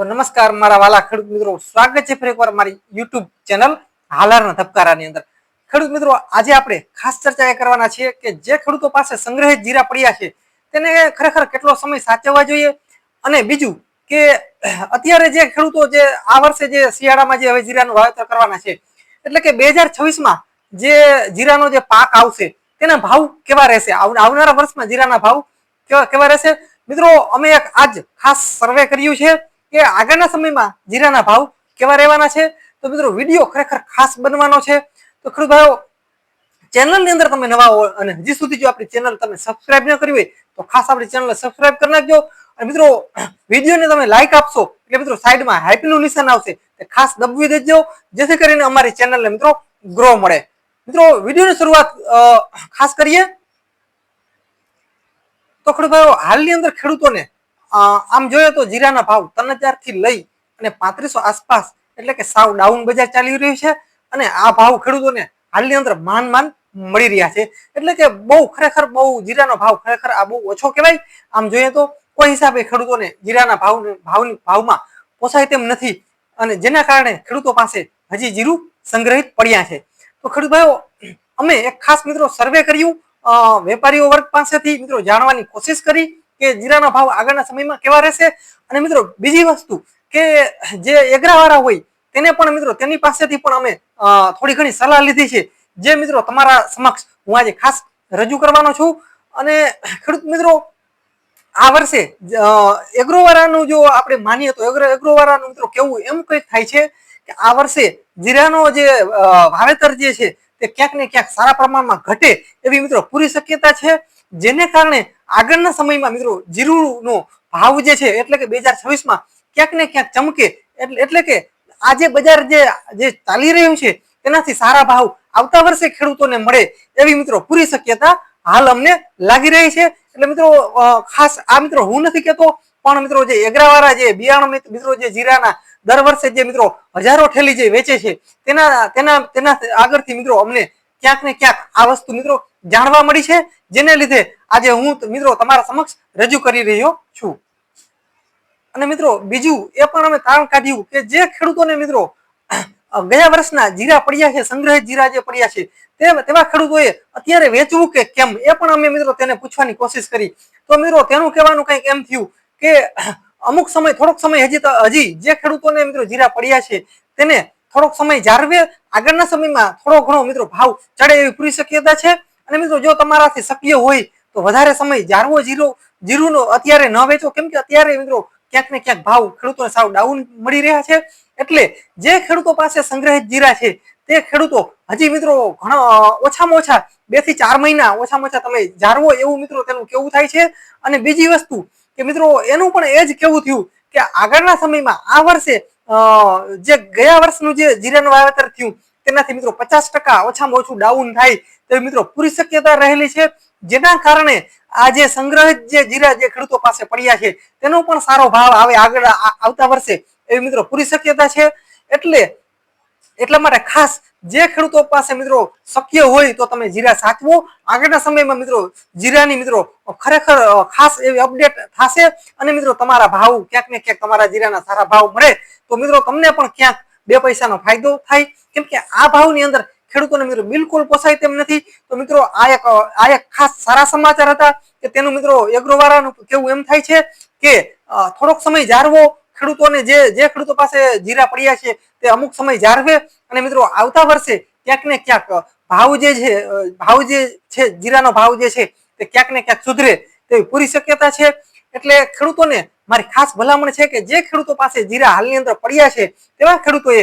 તો નમસ્કાર, મારા વાલા ખેડૂત મિત્રો. સ્વાગત છે ફરી એકવાર મારી યુટ્યુબ ચેનલ હાલારના ધબકારાની અંદર. ખેડૂત મિત્રો, આજે આપણે ખાસ ચર્ચા એ કરવાના છીએ કે જે ખેડૂતો પાસે સંગ્રહિત જીરા પડ્યા છે, તેને ખરેખર કેટલો સમય સાચવવા જોઈએ? અને બીજું કે, અત્યારે જે ખેડૂતો જે આ વર્ષે જે શિયાળામાં જે હવે જીરાનું વાવેતર કરવાના છે, એટલે કે બે હજાર છવ્વીસમાં જે જીરાનો જે પાક આવશે, તેના ભાવ કેવા રહેશે? આવ- આવનારા વર્ષમાં જીરાના ભાવ કેવા કેવા રહેશે? મિત્રો, અમે એક આજ ખાસ સર્વે કર્યું છે કે આગળના સમયમાં જીરાના ભાવ કેવા રહેવાના છે? તો મિત્રો, વીડિયો ખરેખર ખાસ બનવાનો છે. તો ખેડૂત ભાઈઓ ચેનલની અંદર તમે નવા હો અને હજી સુધી જો આપણી ચેનલ તમે સબસ્ક્રાઇબ ન કરી હોય, તો ખાસ આપણી ચેનલ સબસ્ક્રાઇબ કરી નાખજો. અને મિત્રો, વિડીયોને તમે લાઈક આપશો, એટલે મિત્રો, સાઈડમાં હાઈપનું નિશાન આવશે. તે ખાસ દબવી દેજો, જેથી કરીને અમારી ચેનલને મિત્રો ગ્રો મળે. મિત્રો, વિડીયોની શરૂઆત ખાસ કરીએ. તો ખેડૂત ભાઈઓ હાલની અંદર ખેડૂતોને આમ જોઈએ તો જીરાના ભાવ ત્રણ હજારથી લઈ અને પાંત્રીસો આસપાસ એટલે કે સાવ ડાઉન બજાર ચાલી રહ્યું છે અને આ ભાવ ખેડૂતોને હાલની અંદર માન માન મળી રહ્યા છે. એટલે કે બહુ ખરેખર બહુ જીરાનો ભાવ ખરેખર આ બહુ ઓછો કહેવાય. આમ જોઈએ તો કોઈ હિસાબે ખેડૂતોને જીરાના ભાવ ભાવની ભાવમાં પોસાય તેમ નથી અને જેના કારણે ખેડૂતો પાસે હજી જીરું સંગ્રહિત પડ્યા છે. તો ખેડૂત ભાઈઓ, અમે એક ખાસ મિત્રો સર્વે કર્યું. વેપારીઓ વર્ગ પાસેથી મિત્રો જાણવાની કોશિશ કરી. કે જીરાના ભાવ આગળના સમયમાં કેવા રહેશે? અને મિત્રો, બીજી વસ્તુ કે જે એગરાવાળા હોય, તેને પણ મિત્રો, તેની પાસેથી પણ અમે થોડી ઘણી સલાહ લીધી છે. જે મિત્રો તમારા સમક્ષ હું આજે ખાસ રજૂ કરવાનો છું. અને ખેડૂત મિત્રો, આ વર્ષે એગ્રોવાળાનું જો આપણે માનીએ તો એગ્રો, એગ્રોવાળાનું મિત્રો કેવું એમ કંઈક થાય છે કે આ વર્ષે જીરાનો જે વાવેતર જે છે તે ક્યાંક ને ક્યાંક સારા પ્રમાણમાં ઘટે એવી મિત્રો પૂરી શક્યતા છે. જેને કારણે આગળના સમયમાં મિત્રો જીરુનો ભાવ જે છે એટલે કે બે હજાર છવ્વીસમાં ક્યાંક ને ક્યાંક ચમકે એટલે એટલે કે આજે બજાર જે જે ચાલી રહ્યું છે તેનાથી સારા ભાવ આવતા વર્ષે ખેડૂતોને મળે એવી મિત્રો પૂરી શક્યતા હાલ અમને લાગી રહી છે. એટલે મિત્રો ખાસ આ મિત્રો હું નથી કહેતો, પણ મિત્રો જે એગરાવાળા જે બિયારણ મિત્રો જે જીરાના દર વર્ષે જે મિત્રો હજારો ઠેલી જે વેચે છે, તેના તેના તેના આગળથી મિત્રો અમને ક્યાંક ને ક્યાંક આ વસ્તુ મિત્રો જાણવા મળી છે, જેને લીધે આજે હું મિત્રો તમારા સમક્ષ રજૂ કરી રહ્યો છું. અને મિત્રો બીજું એ પણ અમે તારણ કાઢ્યું કે જે ખેડૂતોને મિત્રો ગયા વર્ષના જીરા પડ્યા છે, સંગ્રહિત જીરા જે પડ્યા છે, તે તેવા ખેડૂતોએ અત્યારે વેચવું કે કેમ એ પણ અમે મિત્રો તેને પૂછવાની કોશિશ કરી. તો મિત્રો તેનું કહેવાનું કંઈક એમ થયું કે અમુક સમય થોડોક સમય હજી હજી જે ખેડૂતોને મિત્રો જીરા પડ્યા છે, તેને થોડોક સમય જાળવે. આગળના સમયમાં થોડો ઘણો મિત્રો ભાવ ચડે એવી પૂરી શક્યતા છે. અને મિત્રો, જો તમારાથી શક્ય હોય તો વધારે સમય જાળવો જીરો જીરુનો અત્યારે ન વેચો. કેમ કે અત્યારે મિત્રો ક્યાંક ને ક્યાંક ભાવ ખેડૂતોને સાવ ડાઉન મળી રહ્યા છે. એટલે જે ખેડૂતો પાસે સંગ્રહિત જીરા છે, તે ખેડૂતો હજી મિત્રો ઘણા ઓછામાં ઓછા બેથી ચાર મહિના ઓછામાં ઓછા તમે જાળવો એવું મિત્રો તેનું કેવું થાય છે. અને બીજી વસ્તુ કે મિત્રો, એનું પણ એ જ કેવું થયું કે આગળના સમયમાં આ વર્ષે જે ગયા વર્ષનું જે જીરાનું વાવેતર થયું, તેનાથી મિત્રો પચાસ ટકા ઓછામાં ઓછું ડાઉન થાય તેવી મિત્રો પૂરી શક્યતા રહેલી છે. જેના કારણે આ જે સંગ્રહિત જે જીરા જે ખેડૂતો પાસે પડ્યા છે, તેનો પણ સારો ભાવ આવે આગળ આવતા વર્ષે એવી મિત્રો પૂરી શક્યતા છે. એટલે, એટલા માટે ખાસ જે ખેડૂતો પાસે મિત્રો શક્ય હોય તો તમે જીરા સાચવો. આગળના સમયમાં મિત્રો જીરાની મિત્રો ખરેખર ખાસ એવી અપડેટ થશે અને મિત્રો તમારા ભાવ ક્યાંક ને ક્યાંક તમારા જીરાના સારા ભાવ મળે. તો મિત્રો તમને પણ ક્યાંક બે પૈસાનો ફાયદો થાય. કેમ કે આ ભાવની અંદર ખેડૂતોને મિત્રો બિલકુલ પોસાય તેમ નથી. તો મિત્રો આ એક આ એક ખાસ સારા સમાચાર હતા કે તેનું મિત્રો એગ્રોવાળાનું કેવું એમ થાય છે કે થોડોક સમય જાળવો ખેડૂતોને જે જે ખેડૂતો પાસે જીરા પડ્યા છે તે અમુક સમય જાળવે અને મિત્રો આવતા વર્ષે ક્યાંક ને ક્યાંક ભાવ જે છે ભાવ જે છે, જીરાનો ભાવ જે છે તે ક્યાંક ને ક્યાંક સુધરે તેવી પૂરી શક્યતા છે. એટલે ખેડૂતોને મારી ખાસ ભલામણ છે કે જે ખેડૂતો પાસે જીરા હાલની અંદર પડ્યા છે, તેવા ખેડૂતોએ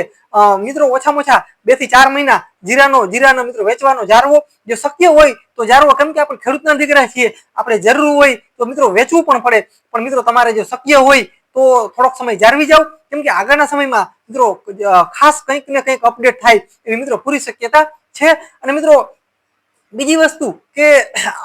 મિત્રો ઓછામાં ઓછા બેથી ચાર મહિના જીરાનો જીરાનો મિત્રો વેચવાનો જાળવો જો શક્ય હોય તો જાળવો કેમ કે આપણે ખેડૂતના દીકરા છીએ, આપણે જરૂર હોય તો મિત્રો વેચવું પણ પડે. પણ મિત્રો તમારે જો શક્ય હોય તો થોડોક સમય જાળવી જાઓ. કેમ કે આગળના સમયમાં મિત્રો ખાસ કંઈક ને કંઈક અપડેટ થાય એવી મિત્રો પૂરી શક્યતા છે. અને મિત્રો બીજી વસ્તુ કે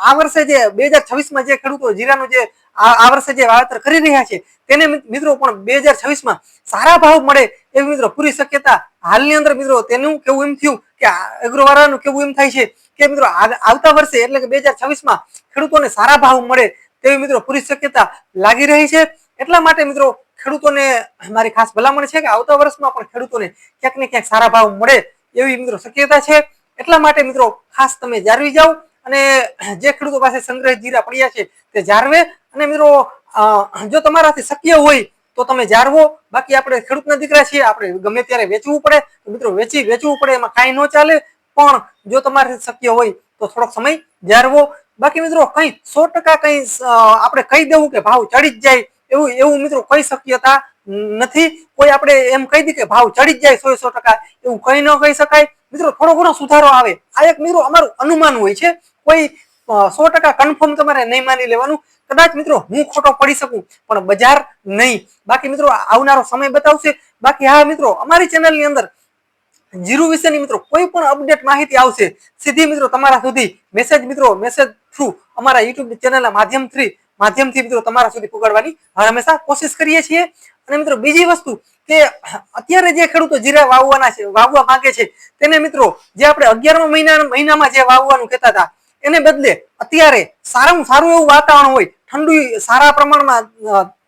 આ વર્ષે જે બે હજાર છવ્વીસમાં જે ખેડૂતો જીરાનું જે આ વર્ષે જે વાવેતર કરી રહ્યા છે, તેને મિત્રો પણ બે હજાર છવ્વીસમાં સારા ભાવ મળે એવી મિત્રો પૂરી શક્યતા હાલની અંદર મિત્રો તેનું કેવું એમ થયું કે એગ્રોવાળાનું કેવું એમ થાય છે કે મિત્રો આવતા વર્ષે એટલે કે બે હજાર છવ્વીસમાં ખેડૂતોને સારા ભાવ મળે તેવી મિત્રો પૂરી શક્યતા લાગી રહી છે. એટલા માટે મિત્રો ખેડૂતોને મારી ખાસ ભલામણ છે કે આવતા વર્ષમાં પણ ખેડૂતોને ક્યાંક ને ક્યાંક સારા ભાવ મળે એવી મિત્રો શક્યતા છે. એટલા માટે મિત્રો ખાસ તમે જાળવી જાઓ અને જે ખેડૂતો પાસે સંગ્રહિત જીરા પડ્યા છે તે જાળવે અને મિત્રો જો તમારાથી શક્ય હોય તો તમે જાળવો બાકી આપણે ખેડૂતના દીકરા છીએ, આપણે ગમે ત્યારે વેચવું પડે. મિત્રો, વેચી વેચવું પડે, એમાં કાંઈ ન ચાલે. પણ જો તમારાથી શક્ય હોય તો થોડોક સમય જાળવો બાકી મિત્રો, કંઈ સો ટકા કંઈ આપણે કહી દેવું કે ભાવ ચડી જ જાય. એવું એવું મિત્રો કઈ શક્યતા નથી. કોઈ આપણે એમ કહી દી કે ભાવ ચડી જ જાય સો સો ટકા, એવું કઈ ન કહી શકાય. મિત્રો, થોડો ઘણો સુધારો આવે. આ એક મિત્રો અમારું અનુમાન હોય છે. કોઈ સો ટકા કન્ફર્મ તમારે નહીં માની લેવાનું. કદાચ મિત્રો, હું ખોટો પડી શકું, પણ બજાર નહીં. બાકી મિત્રો આવનારો સમય બતાવશે. બાકી હા, મિત્રો, અમારી ચેનલની અંદર જીરો વિશેની મિત્રો, કોઈ પણ અપડેટ માહિતી આવશે, સીધી મિત્રો તમારા સુધી મેસેજ મિત્રો મેસેજ થ્રુ અમારા યુટ્યુબ ચેનલના માધ્યમથી માધ્યમથી મિત્રો તમારા સુધી પહોંચાડવાની હંમેશા કોશિશ કરીએ છીએ. અને મિત્રો, બીજી વસ્તુ કે અત્યારે જે ખેડૂતો જીરા વાવવાના છે, વાવવા માંગે છે, તેને મિત્રો, જે આપણે અગિયારમા મહિના, મહિનામાં જે વાવવાનું કહેતા હતા, એને બદલે અત્યારે સારામાં સારું એવું વાતાવરણ હોય, ઠંડુ સારા પ્રમાણમાં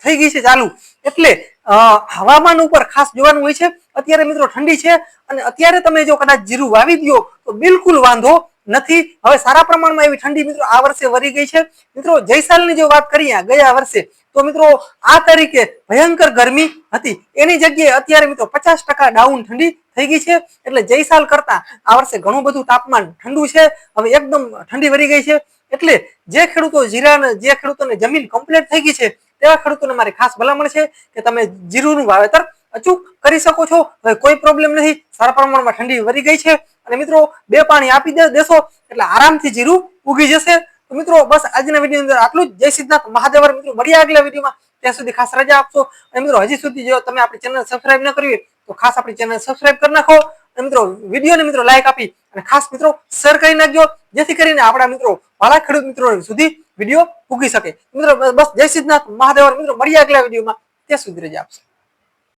થઈ ગઈ છે ચાલુ. એટલે હવામાન ઉપર ખાસ જોવાનું હોય છે, અત્યારે મિત્રો ઠંડી છે, અને અત્યારે તમે જો કદાચ જીરું વાવી દો તો બિલકુલ વાંધો નથી. હવે સારા પ્રમાણમાં એવી ઠંડી મિત્રો આ વર્ષે વરી ગઈ છે. મિત્રો જયસાલની જો વાત કરીએ ગયા વર્ષે, તો મિત્રો આ તારીખે ભયંકર ગરમી હતી. એની જગ્યાએ અત્યારે મિત્રો પચાસ ટકા ડાઉન ઠંડી થઈ ગઈ છે. એટલે જયસાલ કરતા આ વર્ષે ઘણું બધું તાપમાન ઠંડુ છે. હવે એકદમ ઠંડી વરી ગઈ છે. એટલે જે ખેડૂતો જીરા જે ખેડૂતોને જમીન કમ્પ્લીટ થઈ ગઈ છે, તેવા ખેડૂતોને મારી ખાસ ભલામણ છે કે તમે જીરુનું વાવેતર અચૂક કરી શકો છો. હવે કોઈ પ્રોબ્લેમ નથી. સારા પ્રમાણમાં ઠંડી વરી ગઈ છે. અને મિત્રો, બે પાણી આપી દેશો, એટલે આરામથી જીરું ઉગી જશે. તો મિત્રો, બસ આજના વીડિયો અંદર આટલું જ. જય સિદ્ધાર્થ મહાદેવર. મિત્રો, મળીએ આગલા વિડીયોમાં. ત્યાં સુધી ખાસ રજા આપશો. અને મિત્રો, હજી સુધી જો તમે આપણી ચેનલ સબસ્ક્રાઇબ ન કરી તો ખાસ આપણી ચેનલ સબસ્ક્રાઇબ કરી નાખો. અને મિત્રો, વિડીયોને મિત્રો લાઈક આપી અને ખાસ મિત્રો શેર કરી નાખજો. જેથી કરીને આપણા મિત્રો વાળા ખેડૂત મિત્રો સુધી વીડિયો ઉગી શકે. મિત્રો, બસ જય સિદ્ધનાથ મહાદેવર. મિત્રો મળ્યા આગલા વિડીયોમાં. ત્યાં સુધી રજા આપશો.